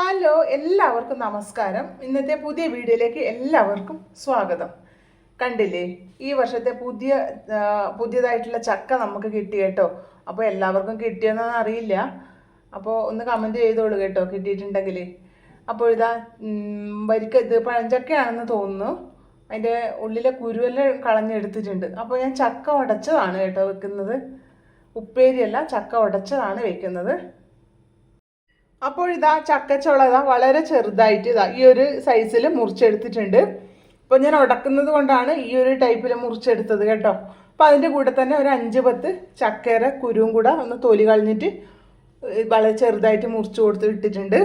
Hello എല്ലാവർക്കും നമസ്കാരം. ഇന്നത്തെ പുതിയ വീഡിയോയിലേക്ക് എല്ലാവർക്കും സ്വാഗതം. കണ്ടില്ലേ ഈ വർഷത്തെ പുതിയ പുതിയതായിട്ടുള്ള ചക്ക നമുക്ക് കിട്ടി കേട്ടോ. അപ്പോൾ എല്ലാവർക്കും കിട്ടിയെന്നൊന്നും അറിയില്ല. അപ്പോൾ ഒന്ന് കമന്റ് ചെയ്തോളൂ കേട്ടോ കിട്ടിയിട്ടുണ്ടെങ്കിൽ അപ്പോൾ ഇതാ വരിക്ക ഇത് പഴഞ്ചക്കയാണെന്ന് തോന്നുന്നു. അതിന്റെ ഉള്ളിലെ കുരുവെല്ലാം കളഞ്ഞെടുത്തിട്ടുണ്ട്. അപ്പോൾ ഞാൻ ചക്ക ഉടച്ചതാണ് കേട്ടോ വെക്കുന്നത്. ഉപ്പേരിയല്ല ചക്ക ഉടച്ചതാണ് വെക്കുന്നത്. അപ്പോൾ ഇതാ ചക്കച്ചുള ഇതാ വളരെ ചെറുതായിട്ട് ഇതാ ഈ ഒരു സൈസിൽ മുറിച്ചെടുത്തിട്ടുണ്ട്. അപ്പോൾ ഞാൻ ഉടക്കുന്നത് കൊണ്ടാണ് ഈ ഒരു ടൈപ്പിൽ മുറിച്ചെടുത്തത് കേട്ടോ. അപ്പോൾ അതിന്റെ കൂടെ തന്നെ ഒരു അഞ്ച് പത്ത് ചക്കര കുരുവും കൂടെ ഒന്ന് തൊലി കളഞ്ഞിട്ട് വളരെ ചെറുതായിട്ട് മുറിച്ച് കൊടുത്ത് ഇട്ടിട്ടുണ്ട്.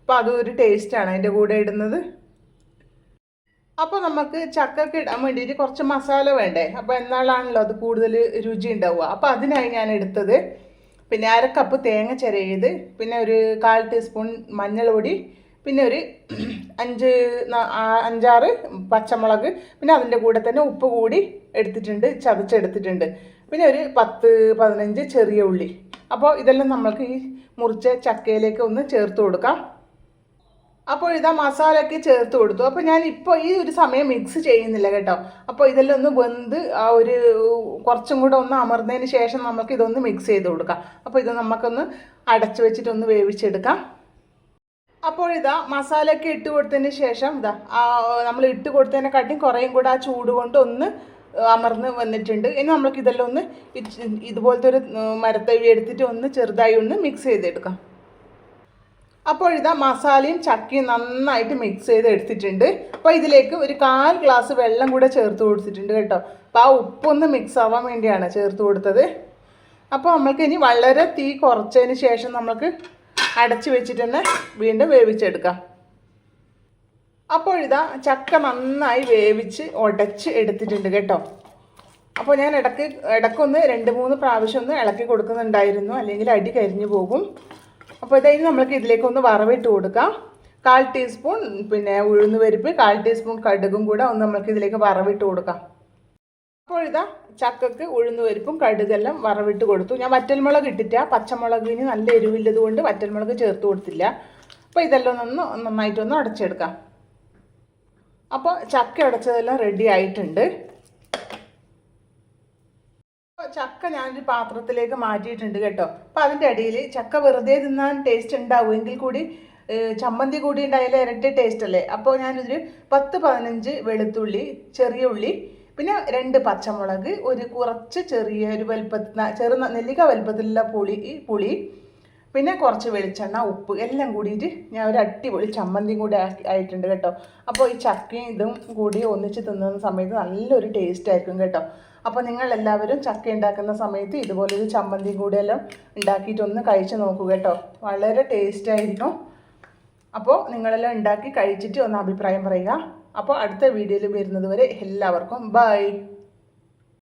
അപ്പോൾ അതും ഒരു ടേസ്റ്റാണ് അതിന്റെ കൂടെ ഇടുന്നത്. അപ്പോൾ നമുക്ക് ചക്കക്ക് ഇടാൻ വേണ്ടിയിട്ട് കുറച്ച് മസാല വേണ്ടേ? അപ്പോൾ എന്നാളാണല്ലോ അത് കൂടുതൽ രുചി ഉണ്ടാവുക. അപ്പോൾ അതിനായി ഞാൻ എടുത്തത് പിന്നെ അര കപ്പ് തേങ്ങ ചിരയത് പിന്നെ ഒരു കാൽ ടീസ്പൂൺ മഞ്ഞൾപൊടി പിന്നെ ഒരു അഞ്ച് അഞ്ചാറ് പച്ചമുളക് പിന്നെ അതിന്റെ കൂടെ തന്നെ ഉപ്പ് കൂടി എടുത്തിട്ടുണ്ട് ചതച്ചെടുത്തിട്ടുണ്ട്. പിന്നെ ഒരു പത്ത് പതിനഞ്ച് ചെറിയ ഉള്ളി. അപ്പോൾ ഇതെല്ലാം നമ്മൾക്ക് ഈ മുറിച്ച ചക്കയിലേക്ക് ഒന്ന് ചേർത്ത് കൊടുക്കാം. അപ്പോൾ ഇതാ മസാലയൊക്കെ ചേർത്ത് കൊടുത്തു. അപ്പോൾ ഞാൻ ഇപ്പോൾ ഈ ഒരു സമയം മിക്സ് ചെയ്യുന്നില്ല കേട്ടോ. അപ്പോൾ ഇതെല്ലാം ഒന്ന് വെന്ത് ആ ഒരു കുറച്ചും കൂടെ ഒന്ന് അമർന്നതിന് ശേഷം നമുക്ക് ഇതൊന്ന് മിക്സ് ചെയ്ത് കൊടുക്കാം. അപ്പോൾ ഇത് നമുക്കൊന്ന് അടച്ചു വെച്ചിട്ടൊന്ന് വേവിച്ചെടുക്കാം. അപ്പോൾ ഇതാ മസാലയൊക്കെ ഇട്ട് കൊടുത്തതിന് ശേഷം ഇതാ നമ്മൾ ഇട്ട് കൊടുത്തതിനെക്കാട്ടിയും കുറേയും കൂടെ ആ ചൂട് കൊണ്ട് ഒന്ന് അമർന്ന് വന്നിട്ടുണ്ട്. ഇനി നമുക്ക് ഇതെല്ലാം ഒന്ന് ഇതുപോലത്തെ ഒരു മരത്തവി എടുത്തിട്ട് ഒന്ന് ചെറുതായി ഒന്ന് മിക്സ് ചെയ്തെടുക്കാം. അപ്പോൾ ഇതാ മസാലയും ചക്കയും നന്നായിട്ട് മിക്സ് ചെയ്ത് എടുത്തിട്ടുണ്ട് അപ്പോൾ ഇതിലേക്ക് ഒരു കാൽ ഗ്ലാസ് വെള്ളം കൂടെ ചേർത്ത് കൊടുത്തിട്ടുണ്ട് കേട്ടോ. അപ്പോൾ ആ ഉപ്പൊന്ന് മിക്സ് ആവാൻ വേണ്ടിയാണ് ചേർത്ത് കൊടുത്തത്. അപ്പോൾ നമ്മൾക്ക് ഇനി വളരെ തീ കുറച്ചതിന് ശേഷം നമുക്ക് അടച്ചു വെച്ചിട്ട് തന്നെ വീണ്ടും വേവിച്ചെടുക്കാം. അപ്പോൾ ഇതാ ചക്ക നന്നായി വേവിച്ച് ഉടച്ച് എടുത്തിട്ടുണ്ട് കേട്ടോ. അപ്പോൾ ഞാൻ ഇടയ്ക്ക് ഇടയ്ക്കൊന്ന് രണ്ട് മൂന്ന് പ്രാവശ്യം ഒന്ന് ഇളക്കി കൊടുക്കുന്നുണ്ടായിരുന്നു. അല്ലെങ്കിൽ അടി കരിഞ്ഞു പോകും. അപ്പോൾ ഇതായി നമ്മൾക്ക് ഇതിലേക്ക് ഒന്ന് വറവിട്ട് കൊടുക്കാം. കാൽ ടീസ്പൂൺ പിന്നെ ഉഴുന്ന് പരിപ്പ് കാൽ ടീസ്പൂൺ കടുകും കൂടെ ഒന്ന് നമ്മൾക്ക് ഇതിലേക്ക് വറവിട്ട് കൊടുക്കാം. അപ്പോൾ ഇതാ ചക്കക്ക് ഉഴുന്ന് പരിപ്പും കടുകെല്ലാം വറവിട്ട് കൊടുത്തു. ഞാൻ വറ്റൽമുളക് ഇട്ടിട്ട പച്ചമുളകിന് നല്ല എരിവില്ലത് കൊണ്ട് വറ്റൽമുളക് ചേർത്ത് കൊടുത്തില്ല. അപ്പോൾ ഇതെല്ലാം ഒന്ന് നന്നായിട്ടൊന്ന് അടച്ചെടുക്കാം. അപ്പോൾ ചക്ക അടച്ചതെല്ലാം റെഡി ആയിട്ടുണ്ട്. ചക്ക ഞാനൊരു പാത്രത്തിലേക്ക് മാറ്റിയിട്ടുണ്ട് കേട്ടോ. അപ്പോൾ അതിന്റെ ഇടയിൽ ചക്ക വെറുതെ തിന്നാൻ ടേസ്റ്റ് ഉണ്ടാവുമെങ്കിൽ കൂടി ചമ്മന്തി കൂടി ഉണ്ടായാലും ഇരട്ടി ടേസ്റ്റ് അല്ലേ? അപ്പോൾ ഞാനൊരു പത്ത് പതിനഞ്ച് വെളുത്തുള്ളി ചെറിയ ഉള്ളി പിന്നെ രണ്ട് പച്ചമുളക് ഒരു കുറച്ച് ചെറിയ ഒരു വലുപ്പത്തിൽ ചെറു നെല്ലിക്ക വലുപ്പത്തിലുള്ള പുളി പുളി പിന്നെ കുറച്ച് വെളിച്ചെണ്ണ ഉപ്പ് എല്ലാം കൂടിയിട്ട് ഞാൻ ഒരു അടിപൊളി ചമ്മന്തിയും കൂടി ആയിട്ടുണ്ട് കേട്ടോ. അപ്പോൾ ഈ ചക്കയും ഇതും കൂടി ഒന്നിച്ച് തിന്നുന്ന സമയത്ത് നല്ലൊരു ടേസ്റ്റ് ആയിരിക്കും കേട്ടോ. അപ്പോൾ നിങ്ങൾ എല്ലാവരും ചക്ക ഉണ്ടാക്കുന്ന സമയത്ത് ഇതുപോലെ ഒരു ചമ്മന്തിയും കൂടി എല്ലാം ഉണ്ടാക്കിയിട്ട് ഒന്ന് കഴിച്ച് നോക്കൂ കേട്ടോ. വളരെ ടേസ്റ്റ് ആയിരിക്കും അപ്പോൾ നിങ്ങളെല്ലാം ഉണ്ടാക്കി കഴിച്ചിട്ട് ഒന്ന് അഭിപ്രായം പറയുക. അപ്പോൾ അടുത്ത വീഡിയോയിൽ വരുന്നത് വരെ എല്ലാവർക്കും ബൈ